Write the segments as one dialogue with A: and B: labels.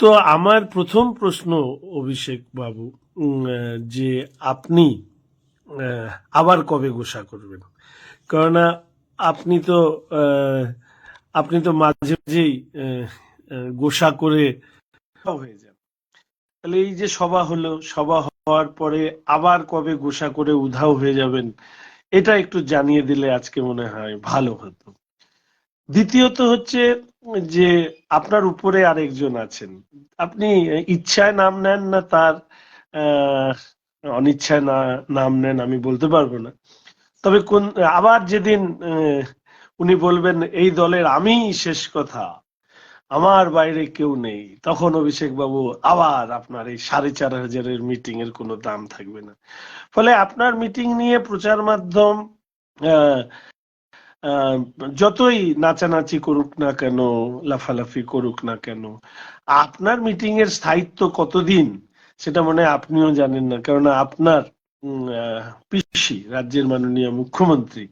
A: তো আমার প্রথম প্রশ্ন, অভিষেক বাবু যে আপনি আবার কবে গোসা করবেন? কেননা আপনি তো আপনি তো মাঝে মাঝেই গোসা করে হয়ে যান। তাহলে এই যে সভা হলো, সভা হওয়ার পরে আবার কবে গোসা করে উধাও হয়ে যাবেন, এটা একটু জানিয়ে দিলে আজকে মনে হয় ভালো হতো। দ্বিতীয়ত হচ্ছে যে আপনার উপরে আরেকজন আছেন। আপনি ইচ্ছায় নাম নেন না, তার অনিচ্ছায় না, নাম নেন আমি বলতে পারব না। তবে কোন, আবার যেদিন উনি বলবেন, এই দলের আমি শেষ কথা, আমার বাইরে কেউ নেই, তখন অভিষেক বাবু আবার আপনার এই সাড়ে চার হাজারের মিটিং এর কোনো দাম থাকবে না। ফলে আপনার মিটিং নিয়ে প্রচার মাধ্যম যতই নাচানাচি করুক না কেন, লাফালাফি করুক না কেন, আপনার মিটিং এর স্থায়িত্ব কতদিন সেটা মনে আপনিও জানেন না। কারণ আপনার পিসি, রাজ্যের মাননীয় মুখ্যমন্ত্রী,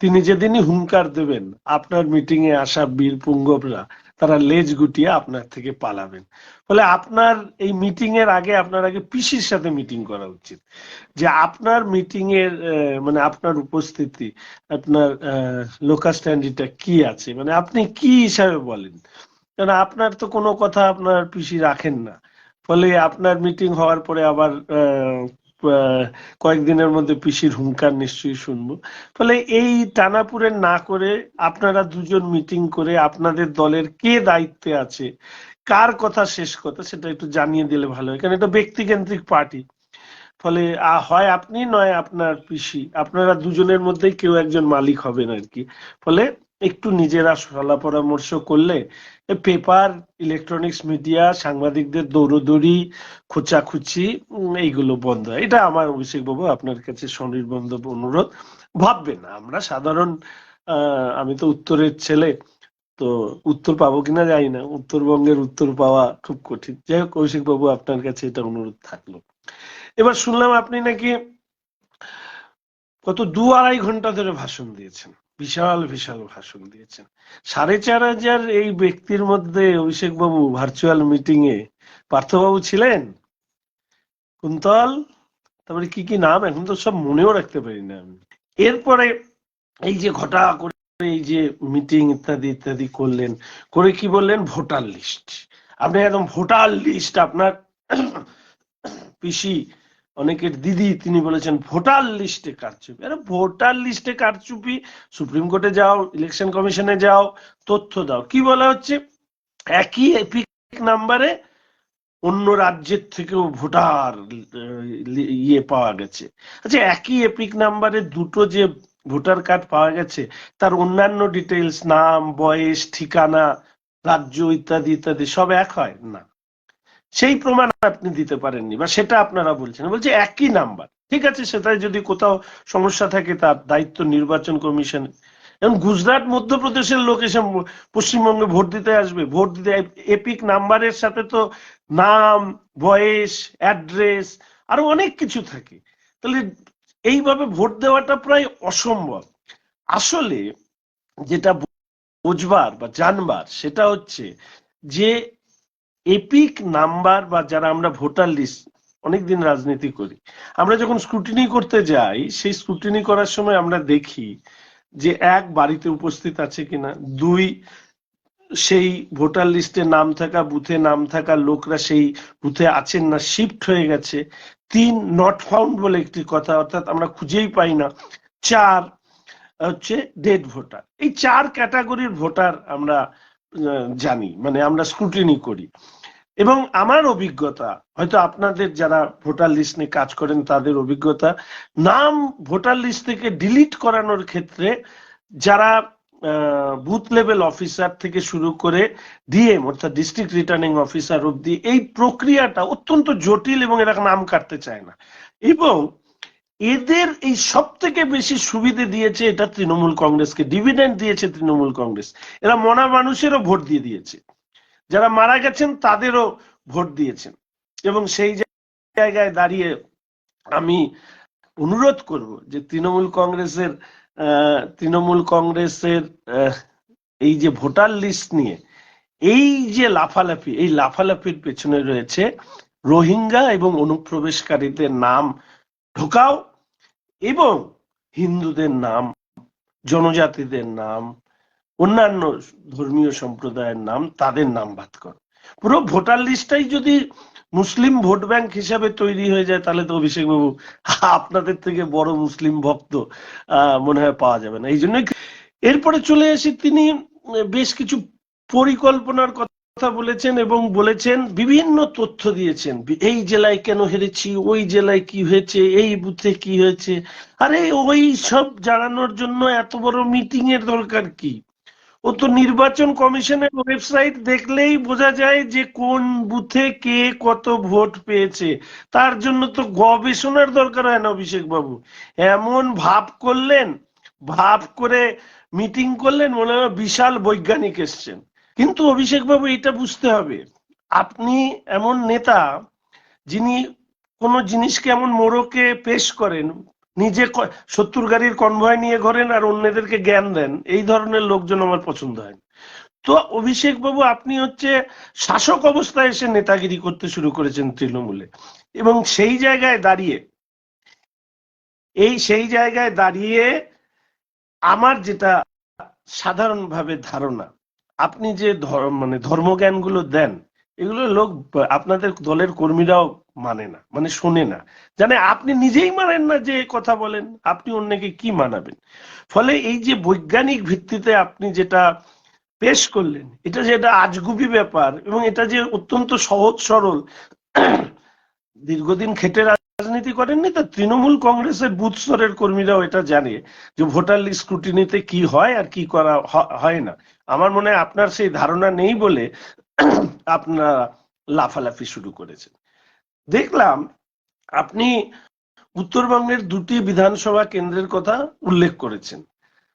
A: তিনি যেদিনই হুঙ্কার দেবেন, আপনার মিটিং এ আসা বীর পুঙ্গবরা তারা লেজ গুটিয়ে আপনার থেকে পালাবেন। ফলে আপনার এই মিটিং এর আগে আপনার আগে পিসির সাথে মিটিং করা উচিত। যে আপনার মিটিং এর মানে আপনার উপস্থিতি, আপনার লোকাল স্ট্যান্ডিটা কি আছে? মানে আপনি কি হিসাবে বলেন? কারণ আপনার তো কোনো কথা আপনার পিসি রাখেন না। ফলে আপনার মিটিং হওয়ার পরে আবার কয়েকদিনের মধ্যে পিসির হুঙ্কার নিশ্চয়ই শুনব। ফলে এই টানাপুরেন না করে আপনারা দুজন মিটিং করে আপনাদের দলের কে দায়িত্বে আছে, কার কথা শেষ কথা সেটা একটু জানিয়ে দিলে ভালো হয়, কারণ এটা ব্যক্তিকেন্দ্রিক পার্টি। ফলে হয় আপনি, নয় আপনার পিসি। আপনারা দুজনের মধ্যেই কেউ একজন মালিক হবেন আর কি। ফলে একটু নিজেরা সলা পরামর্শ করলে পেপার ইলেকট্রনিক্স মিডিয়া সাংবাদিকদের দৌড়দৌড়ি, খোঁচাখুচি এইগুলো বন্ধ এটা আমার অভিষেক বাবু আপনার কাছে স্বনির্বন্ধ অনুরোধ। না আমরা সাধারণ আমি তো উত্তরের ছেলে, তো উত্তর পাবো কিনা জানি না। উত্তরবঙ্গের উত্তর পাওয়া খুব কঠিন। যাই হোক কৌশিক বাবু, আপনার কাছে এটা অনুরোধ থাকল। এবার শুনলাম আপনি নাকি কত দু আড়াই ঘণ্টা ধরে ভাষণ দিয়েছেন। বিশাল বিশাল ভাষণ দিয়েছেন। সাড়ে চার হাজার এই ব্যক্তির মধ্যে অভিষেক বাবু ভার্চুয়াল মিটিং এ পার্থবাবু ছিলেন? কুন্তল, তারপরে কি কি নাম? এখন তো সব মনেও রাখতে পারি না আমি। এরপরে এই যে ঘটা করে এই যে মিটিং ইত্যাদি ইত্যাদি করলেন, করে কি বললেন? ভোটার লিস্ট আপনি একদম ভোটার লিস্ট আপনার পিসি অনেকের দিদি, তিনি বলেছেন, ভোটার লিস্টে কারচুপি। আরে, ভোটার লিস্টে কারচুপি? সুপ্রিম কোর্টে যাও, ইলেকশন কমিশনে যাও, তথ্য দাও। কি বলা হচ্ছে? একই এপিক নাম্বারে অন্য রাজ্যের থেকেও ভোটার ইয়ে পাওয়া গেছে। আচ্ছা একই এপিক নাম্বারে দুটো যে ভোটার কার্ড পাওয়া গেছে, তার অন্যান্য ডিটেলস নাম, বয়স, ঠিকানা, রাজ্য ইত্যাদি ইত্যাদি, সব এক হয়? না। সেই প্রমাণ আপনি দিতে পারেননি বা সেটা আপনারা বলছেন। বলছে একই নাম্বার। ঠিক আছে, সেটাই যদি কোথাও সমস্যা থাকে তার দায়িত্ব নির্বাচন কমিশন। এবং গুজরাট মধ্যপ্রদেশের লোক এসে পশ্চিমবঙ্গে ভোট দিতে আসবে। ভোট দিতে এপিক নাম্বারের সাথে তো নাম, বয়স, অ্যাড্রেস আরও অনেক কিছু থাকে। তাহলে এইভাবে ভোট দেওয়াটা প্রায় অসম্ভব। আসলে যেটা বুঝবার বা জানবার সেটা হচ্ছে যে এপিক নাম্বার বা যারা আমরা ভোটার লিস্ট অনেকদিন রাজনীতি করি, আমরা যখন স্ক্রুটিনি করতে যাই, সেই স্ক্রুটিনি করার সময় আমরা দেখি যে এক বাড়িতে উপস্থিত আছে কিনা, দুই সেই ভোটার লিস্টে নাম থাকা, বুথে নাম থাকা লোকরা সেই বুথে আছেন না শিফট হয়ে গেছে। তিন নট ফাউন্ড বলে একটি কথা, অর্থাৎ আমরা খুঁজেই পাই না। চার, হচ্ছে ডেড ভোটার এই চার ক্যাটাগরির ভোটার আমরা জানি মানে আমরা স্ক্রুটিনি করি। এবং আমার অভিজ্ঞতা, হয়তো আপনাদের যারা ভোটার লিস্ট নিয়ে কাজ করেন তাদের অভিজ্ঞতা, নাম ভোটার লিস্ট থেকে ডিলিট করানোর ক্ষেত্রে যারা বুথ লেভেল অফিসার থেকে শুরু করে ডিএম অর্থাৎ ডিস্ট্রিক্ট রিটার্নিং অফিসার অব্দি এই প্রক্রিয়াটা অত্যন্ত জটিল এবং এরা নাম কাটতে চায় না। এবং এদের এই সব থেকে বেশি সুবিধে দিয়েছে এটা তৃণমূল কংগ্রেসকে ডিভিডেন্ড দিয়েছে তৃণমূল কংগ্রেস। এরা মনা মানুষেরও ভোট দিয়ে দিয়েছে। যারা মারা গেছেন তাদেরও ভোট দিয়েছেন। এবং সেই জায়গায় দাঁড়িয়ে আমি অনুরোধ করব যে তৃণমূল কংগ্রেসের তৃণমূল কংগ্রেসের এই যে ভোটার লিস্ট নিয়ে, এই যে লাফালাফি, এই লাফালাফির পেছনে রয়েছে রোহিঙ্গা এবং অনুপ্রবেশকারীদের নাম ঢোকাও এবং হিন্দুদের নাম, জনজাতিদের নাম, অন্যান্য ধর্মীয় সম্প্রদায়ের নাম তাদের নাম বাদ করো। পুরো ভোটার লিস্টটাই যদি মুসলিম ভোট ব্যাংক হিসাবে তৈরি হয়ে যায়, তাহলে তো অভিষেক বাবু আপনাদের থেকে বড় মুসলিম ভক্ত মনে হয় পাওয়া যাবে না। এই জন্য এরপরে চলে আসি তিনি বেশ কিছু পরিকল্পনার কথা বলেছেন এবং বলেছেন, বিভিন্ন তথ্য দিয়েছেন। এই জেলায় কেন হেরেছি, ওই জেলায় কি হয়েছে, এই বুথে কি হয়েছে? আরে, ওই সব জানানোর জন্য এত বড় মিটিং এর দরকার কি? ও তো নির্বাচন কমিশনের ওয়েবসাইট দেখলেই বোঝা যায় যে কোন বুথে কে কত ভোট পেয়েছে। তার জন্য তো গবেষণার দরকার হয় না অভিষেক বাবু এমন ভাব করলেন, ভাব করে মিটিং করলেন, মনে হয় বিশাল বৈজ্ঞানিক এসছেন। কিন্তু অভিষেক বাবু, এটা বুঝতে হবে। আপনি এমন নেতা যিনি কোন জিনিসকে এমন মোড়কে পেশ করেন, নিজে সত্তর গাড়ির কনভয় নিয়ে ঘরেন আর অন্যদেরকে জ্ঞান দেন, এই ধরনের লোকজন আমার পছন্দ হয় তো অভিষেক বাবু, আপনি হচ্ছে শাসক অবস্থায় এসে নেতাগিরি করতে শুরু করেছেন তৃণমূলে এবং সেই জায়গায় দাঁড়িয়ে, এই সেই জায়গায় দাঁড়িয়ে আমার যেটা সাধারণভাবে ধারণা আপনি যে মানে ধর্মজ্ঞানগুলো দেন, এগুলো লোক, আপনাদের দলের কর্মীরাও মানে না মানে শোনে না। জানে আপনি নিজেই মানেন না যে কথা বলেন, আপনি অন্যকে কি মানাবেন? ফলে এই যে বৈজ্ঞানিক ভিত্তিতে আপনি যেটা পেশ করলেন, এটা যে এটা আজগুবি ব্যাপার এবং এটা যে অত্যন্ত সহজ সরল, দীর্ঘদিন খেটে রাজনীতি করেননি, তো তৃণমূল কংগ্রেসের বুথ স্তরের কর্মীরাও এটা জানে যে ভোটার লিস্ট স্ক্রুটিনিতে কি হয় আর কি করা হয় না। আমার মনে হয় আপনার সেই ধারণা নেই বলে আপনারা লাফালাফি শুরু করেছেন। দেখলাম আপনি উত্তরবঙ্গের দুটি বিধানসভা কেন্দ্রের কথা উল্লেখ করেছেন।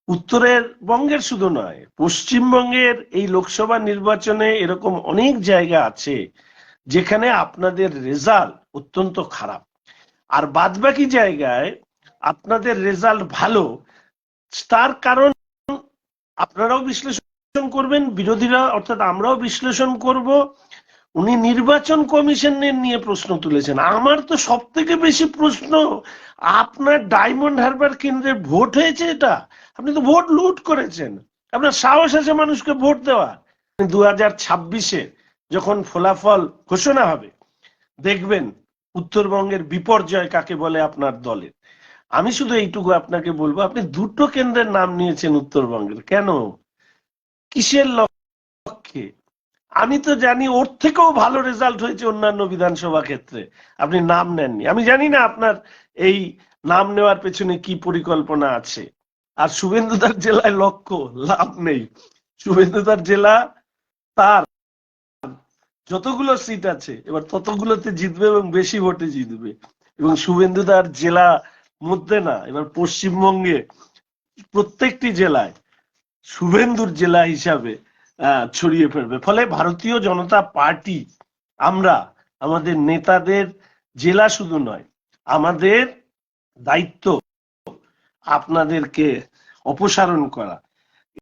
A: উত্তরের বঙ্গের শুধু নয়, পশ্চিমবঙ্গের এই লোকসভা নির্বাচনে এরকম অনেক জায়গা আছে যেখানে আপনাদের রেজাল্ট অত্যন্ত খারাপ। আর বাদবাকি জায়গায় আপনাদের রেজাল্ট ভালো, তার কারণ আপনারাও বিশ্লেষণ করবেন, বিরোধীরা অর্থাৎ আমরাও বিশ্লেষণ করব। উনি নির্বাচন কমিশনের নিয়ে প্রশ্ন তুলেছেন। আমার তো সব থেকে বেশি প্রশ্ন, আপনার ডায়মন্ড হারবার কেন্দ্রে ভোট হয়েছে এটা? আপনি তো ভোট লুট করেছেন। আপনার সাহস আছে মানুষকে ভোট দেওয়া দু হাজার ছাব্বিশে যখন ফলাফল ঘোষণা হবে, দেখবেন উত্তরবঙ্গের বিপর্যয় কাকে বলে আপনার দলের? আমি শুধু এইটুকু আপনাকে বলব, আপনি দুটো কেন্দ্রের নাম নিয়েছেন উত্তরবঙ্গের। কেন? কিসের লক্ষ্যে? আমি তো জানি ওর থেকেও ভালো রেজাল্ট হয়েছে অন্যান্য বিধানসভা ক্ষেত্রে। আপনি নাম নেননি। আমি জানি না আপনার এই নাম নেওয়ার পেছনে কি পরিকল্পনা আছে। আর শুভেন্দুদার জেলায় লক্ষ্য, লাভ নেই। শুভেন্দুদার জেলা তার যতগুলো সিট আছে, এবার ততগুলোতে জিতবে এবং বেশি ভোটে জিতবে। এবং শুভেন্দুদার জেলা মধ্যে না, এবার পশ্চিমবঙ্গে প্রত্যেকটি জেলায় শুভেন্দুর জেলা হিসাবে ছড়িয়ে ফেলবে ফলে ভারতীয় জনতা পার্টি আমরা, আমাদের নেতাদের জেলা শুধু নয়, আমাদের দায়িত্ব আপনাদেরকে অপসারণ করা।